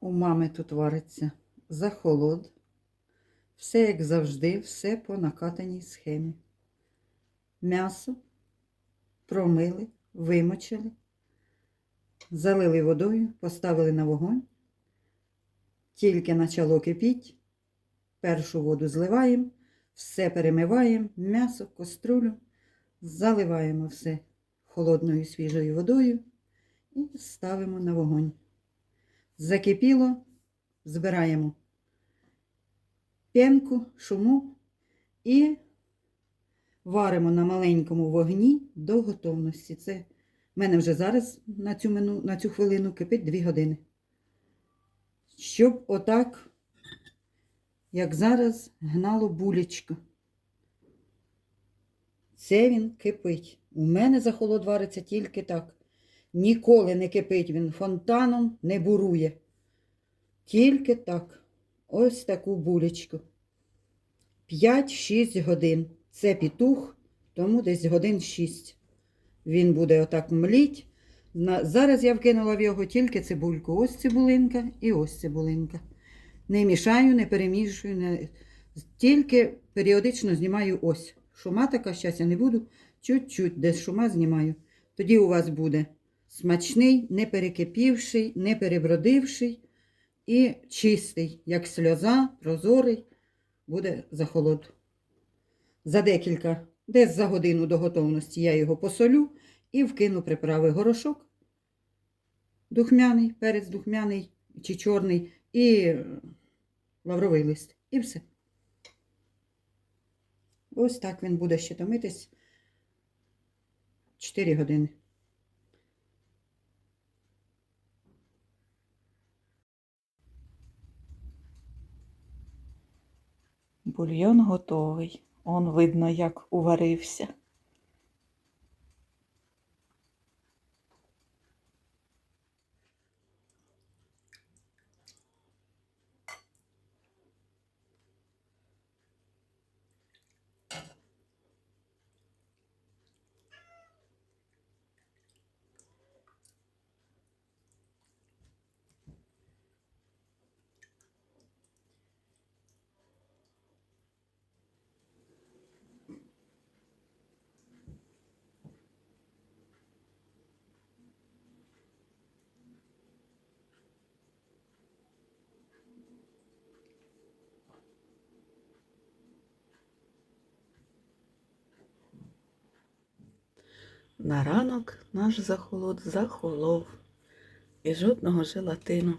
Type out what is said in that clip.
У мами тут вариться захолод. Все як завжди, все по накатаній схемі. М'ясо промили, вимочили, залили водою, поставили на вогонь. Тільки почало кипіть, першу воду зливаємо, все перемиваємо, м'ясо, каструлю, заливаємо все холодною свіжою водою і ставимо на вогонь. Закипіло, збираємо пенку, шуму і варимо на маленькому вогні до готовності. Це в мене вже зараз на цю, мину, на цю хвилину кипить 2 години. Щоб отак, як зараз, гнало булечко. Це він кипить. У мене захолод вариться тільки так. Ніколи не кипить він фонтаном, не бурує. Тільки так. Ось таку булечку. 5-6 годин. Це пітух, тому десь годин 6. Він буде отак мліть. Зараз я вкинула в його тільки цибульку. Ось цибулинка і ось цибулинка. Не мішаю, не перемішую, не... тільки періодично знімаю ось. Шума така, щас я не буду. Чуть-чуть, десь шума знімаю. Тоді у вас буде смачний, не перекипівший, не перебродивший і чистий, як сльоза, прозорий, буде захолод. За декілька, десь за годину до готовності я його посолю і вкину приправи горошок. Духмяний, перець духмяний чи чорний, і лавровий лист. І все. Ось так він буде ще томитись 4 години. Бульйон готовий. Он видно, як уварився. На ранок наш захолод захолов і жодного желатину.